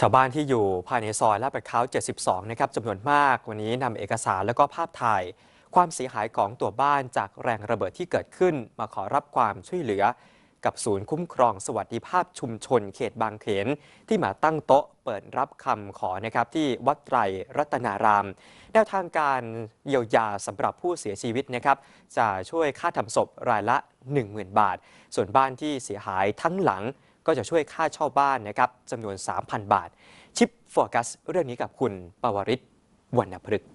ชาวบ้านที่อยู่ภายในซอยลาดประเขา72 นะครับจำนวนมากวันนี้นำเอกสารและก็ภาพถ่าย ความเสียหายของตัวบ้านจากแรงระเบิดที่เกิดขึ้น มาขอรับความช่วยเหลือ กับศูนย์คุ้มครองสวัสดิภาพชุมชนเขตบางเขน ที่มาตั้งโต๊ะเปิดรับคำขอนะครับที่วัดไตรรัตนาราม แนวทางการเยียวยาสำหรับผู้เสียชีวิตนะครับจะช่วยค่าทำศพรายละ 10,000 บาท ส่วนบ้านที่เสียหายทั้งหลัง ก็จะช่วยค่าเช่าบ้านนะครับจำนวน 3,000 บาท ชิปโฟกัสเรื่องนี้กับคุณปวริศวรรณพฤกษ์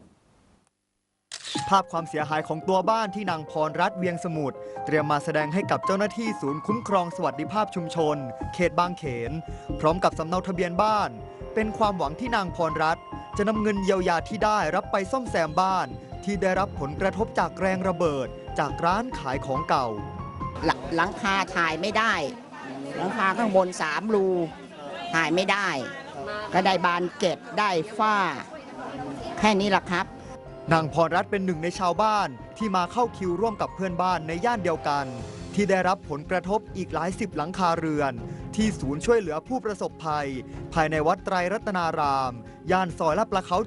ภาพความเสียหายของตัวบ้านที่นางพรรัตน์เวียงสมุทรเตรียมมาแสดงให้กับเจ้าหน้าที่ศูนย์คุ้มครองสวัสดิภาพชุมชน เขตบางเขน พร้อมกับสำเนาทะเบียนบ้าน เป็นความหวังที่นางพรรัตน์จะนำเงินเยียวยาที่ได้รับไปซ่อมแซมบ้าน ที่ได้รับผลกระทบจากแรงระเบิด จากร้านขายของเก่า หลังหลังคาถ่ายไม่ได้ หลังคาข้างบนสามรูถ่ายไม่ได้ก็ได้บานเกล็ดได้ฝ้า แค่นี้แหละครับ นางพรรัตน์เป็นหนึ่งในชาวบ้านที่มาเข้าคิวร่วมกับเพื่อนบ้านในย่านเดียวกัน ที่ได้รับผลกระทบอีกหลายสิบหลังคาเรือน ที่ศูนย์ช่วยเหลือผู้ประสบภัย ภายในวัดไตรรัตนาราม ย่านซอยลาดประเขา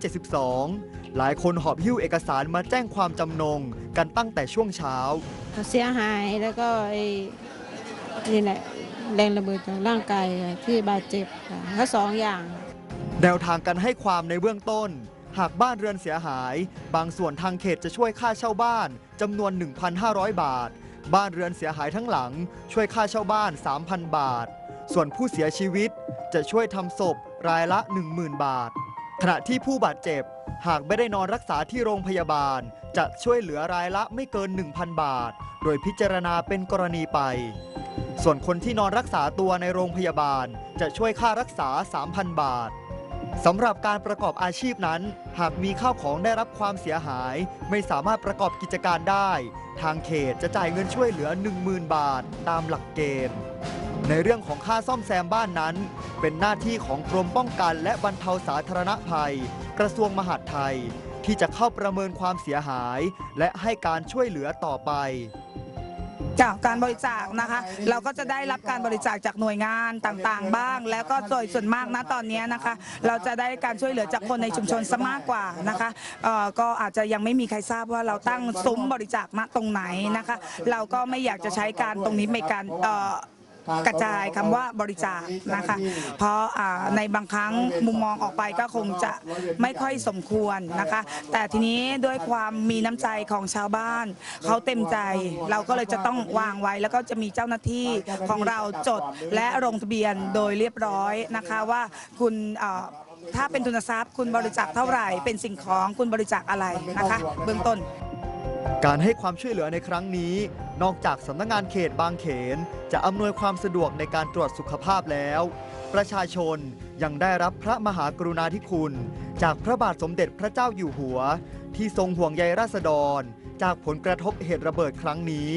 72 หลายคนหอบหิ้วเอกสารมาแจ้งความจำนงกันตั้งแต่ช่วงเช้า เสียหายแล้วก็ไอ้นี่แหละ แรงระเบิดจากร่างกายที่บาดเจ็บค่ะก็สองอย่าง แนวทางการให้ความในเบื้องต้น หากบ้านเรือนเสียหาย บางส่วนทางเขตจะช่วยค่าเช่าบ้านจำนวน 1,500 บาท บ้านเรือนเสียหายทั้งหลัง ช่วยค่าเช่าบ้าน 3,000 บาท ส่วนผู้เสียชีวิตจะช่วยทำศพรายละ 10,000 บาท ขณะที่ผู้บาดเจ็บ หากไม่ได้นอนรักษาที่โรงพยาบาล จะช่วยเหลือรายละไม่เกิน 1,000 บาท โดยพิจารณาเป็นกรณีไป ส่วนคนที่นอนรักษาตัวในโรงพยาบาล จะช่วยค่ารักษา 3,000 บาทสำหรับการประกอบอาชีพนั้น หากมีข้าวของได้รับความเสียหาย ไม่สามารถประกอบกิจการได้ ทางเขตจะจ่ายเงินช่วยเหลือ 10,000 บาท ตามหลักเกณฑ์ ในเรื่องของค่าซ่อมแซมบ้านนั้น เป็นหน้าที่ของกรมป้องกันและบรรเทาสาธารณภัย กระทรวงมหาดไทย ที่จะเข้าประเมินความเสียหาย และให้การช่วยเหลือต่อไป จากการบริจาคนะคะ เราก็จะได้รับการบริจาคจากหน่วยงานต่างๆ บ้าง แล้วก็โดยส่วนมากนะตอนนี้นะคะ เราจะได้การช่วยเหลือจากคนในชุมชนซะมากกว่านะคะก็อาจจะยังไม่มีใครทราบว่าเราตั้งซุ้มบริจาคณตรงไหนนะคะ เราก็ไม่อยากจะใช้การตรงนี้ในการ กระจายคำว่าบริจาคนะคะ เพราะในบางครั้งมุมมองออกไปก็คงจะไม่ค่อยสมควรนะคะ แต่ทีนี้ด้วยความมีน้ำใจของชาวบ้าน เขาเต็มใจเราก็เลยจะต้องวางไว้ แล้วก็จะมีเจ้าหน้าที่ของเราจดและลงทะเบียนโดยเรียบร้อยนะคะว่าคุณถ้าเป็นทุนทรัพย์คุณบริจาคเท่าไหร่ เป็นสิ่งของคุณบริจาคอะไรนะคะ เบื้องต้น การให้ความช่วยเหลือในครั้งนี้ นอกจากสำนักงงานเขตบางเขน จะอำนวยความสะดวกในการตรวจสุขภาพแล้ว ประชาชนยังได้รับพระมหากรุณาธิคุณ จากพระบาทสมเด็จพระเจ้าอยู่หัว ที่ทรงห่วงใยราษฎร จากผลกระทบเหตุระเบิดครั้งนี้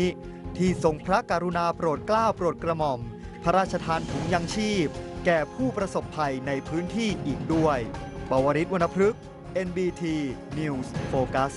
ที่ทรงพระกรุณาโปรดเกล้าโปรดกระหม่อม พระราชทานถุงยังชีพ แก่ผู้ประสบภัยในพื้นที่อีกด้วย ปวริศวรรณพฤกษ์ NBT News Focus